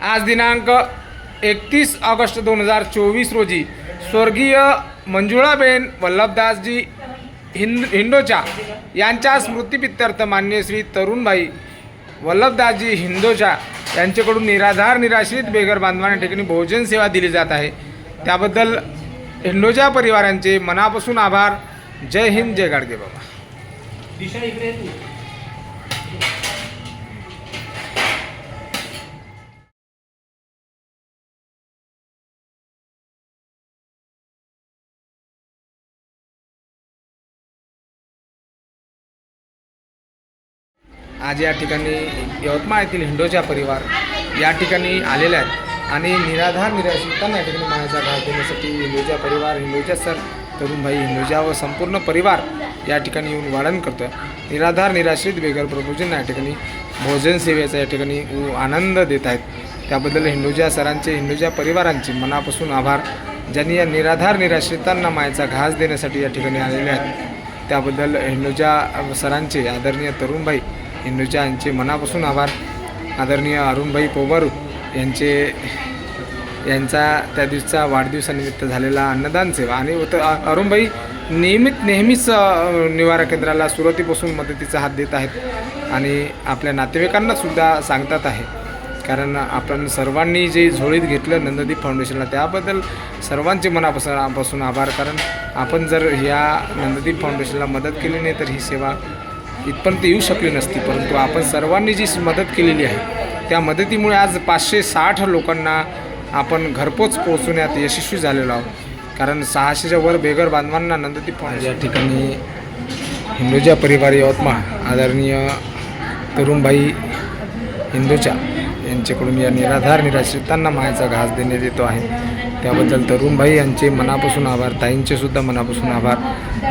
आज दिनांक एकतीस ऑगस्ट दोन हजार चोवीस रोजी स्वर्गीय मंजुळाबेन वल्लभदासजी हिंद हिंडोचा यांच्या स्मृतिपित्यर्थ मान्य श्री तरुणबाई वल्लभदासजी हिंदोचा यांच्याकडून निराधार निराश्रित बेघर बांधवांना ठिकाणी भोजन सेवा दिली जात आहे. त्याबद्दल हिंडोजा परिवारांचे मनापासून आभार. जय हिंद जय गाडगे बाबा. आज या ठिकाणी यवतमाळ येथील हिंडोजा परिवार या ठिकाणी आलेले आहेत. आणि निराधार निराशितांना या ठिकाणी मायाचा घास देण्यासाठी हिंदोजा परिवार हिंदोजा सर तरुणभाई हिंदोजा व संपूर्ण परिवार या ठिकाणी येऊन वाढण करतो आहे निराधार निराश्रित बेघर प्रभूजींना या ठिकाणी भोजन सेवेचा या ठिकाणी आनंद देत आहेत. त्याबद्दल हिंडोजा सरांचे हिंदोजा परिवारांचे मनापासून आभार. ज्यांनी या निराधार निराश्रितांना मायाचा घास देण्यासाठी या ठिकाणी आलेले आहेत. त्याबद्दल हिंदोजा सरांचे आदरणीय तरुणभाई हिंदूच्या यांचे मनापासून आभार. आदरणीय अरुणभाई पोबारू यांचे यांचा त्या दिवसाचा वाढदिवसानिमित्त झालेला अन्नदान सेवा. आणि अरुणभाई नियमित नेहमीच निवारा केंद्राला सुरुवातीपासून मदतीचा हात देत आहेत आणि आपल्या नातेवाईकांना सुद्धा सांगतात आहे. कारण आपण सर्वांनी जे झोळीत घेतलं नंददीप फाउंडेशनला त्याबद्दल सर्वांचे मनापासून आभार. कारण आपण जर या नंददीप फाउंडेशनला मदत केली नाही तर ही सेवा इथपर्यंत येऊ शकली नसती परंतु आपण सर्वांनी जी मदत केलेली आहे त्या मदतीमुळे आज पाचशे साठ लोकांना आपण घरपोच पोहोचवण्यात यशस्वी झालेलो आहोत. कारण सहाशेच्या वर बेघर बांधवांना नंददीप फाउंडेशन या ठिकाणी हिंदूजा परिवार यवतमाळ आदरणीय तरुणबाई हिंदूच्या यांच्याकडून या निराधार निराश्रितांना मायाचा घास देण्यात येतो आहे. त्याबद्दल तरुणभाई यांचे मनापासून आभार ताईंचे सुद्धा मनापासून आभार.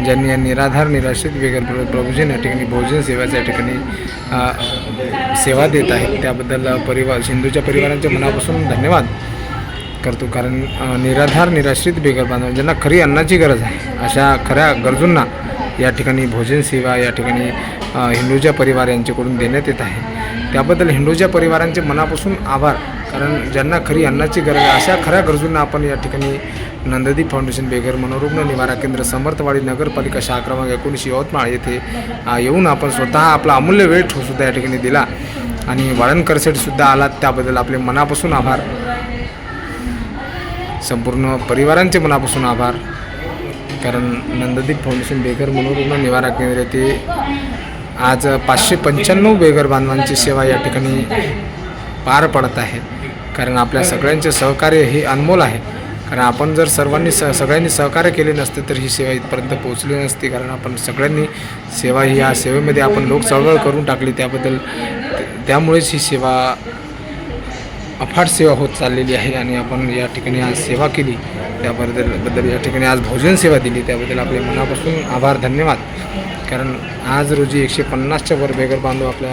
ज्यांनी या निराधार निराश्रित बेगर प्र प्रभूजन या ठिकाणी भोजन सेवाच्या ठिकाणी सेवा देत आहेत. त्याबद्दल परिवार सिंधूच्या परिवारांचे मनापासून धन्यवाद करतो. कारण निराधार निराश्रित बेघर बांधव ज्यांना खरी अन्नाची गरज आहे अशा खऱ्या गरजूंना या ठिकाणी भोजन सेवा या ठिकाणी हिंदूजा परिवार यांच्याकडून देण्यात येत आहे. त्याबद्दल हिंदूजा परिवारांचे मनापासून आभार. कारण ज्यांना खरी अन्नाची गरज आहे अशा खऱ्या गरजूंना आपण या ठिकाणी नंददीप फाउंडेशन बेघर मनोरुग्ण निवारा केंद्र समर्थवाडी नगरपालिका शाखा क्रमांक एकोणीसशे यवतमाळ येथे येऊन आपण स्वतः आपला अमूल्य वेळ ठेवून सुद्धा या ठिकाणी दिला. आणि वाळणकरसेटसुद्धा आलात त्याबद्दल आपले मनापासून आभार. संपूर्ण परिवारांचे मनापासून आभार. कारण नंददीप फाउंडेशन बेघर मनोरुग्ण निवारा केंद्र येथे आज पाचशे पंच्याण्णव बेघर बांधवांची सेवा या ठिकाणी पार पडत आहे. कारण आपल्या सगळ्यांचे सहकार्य हे अनमोल आहे. कारण आपण जर सर्वांनी स सगळ्यांनी सहकार्य केले नसते तर ही सेवा इथपर्यंत पोहोचली नसती. कारण आपण सगळ्यांनी सेवा ही या सेवेमध्ये आपण लोक चळवळ करून टाकली. त्याबद्दल त्यामुळेच ही सेवा अफाट सेवा होत चाललेली आहे. आणि आपण या ठिकाणी आज सेवा केली. त्याबद्दल बद्दल या ठिकाणी आज भोजन सेवा दिली. त्याबद्दल आपले मनापासून आभार धन्यवाद. कारण आज रोजी एकशे पन्नासच्या वर बेगर बांधव आपल्या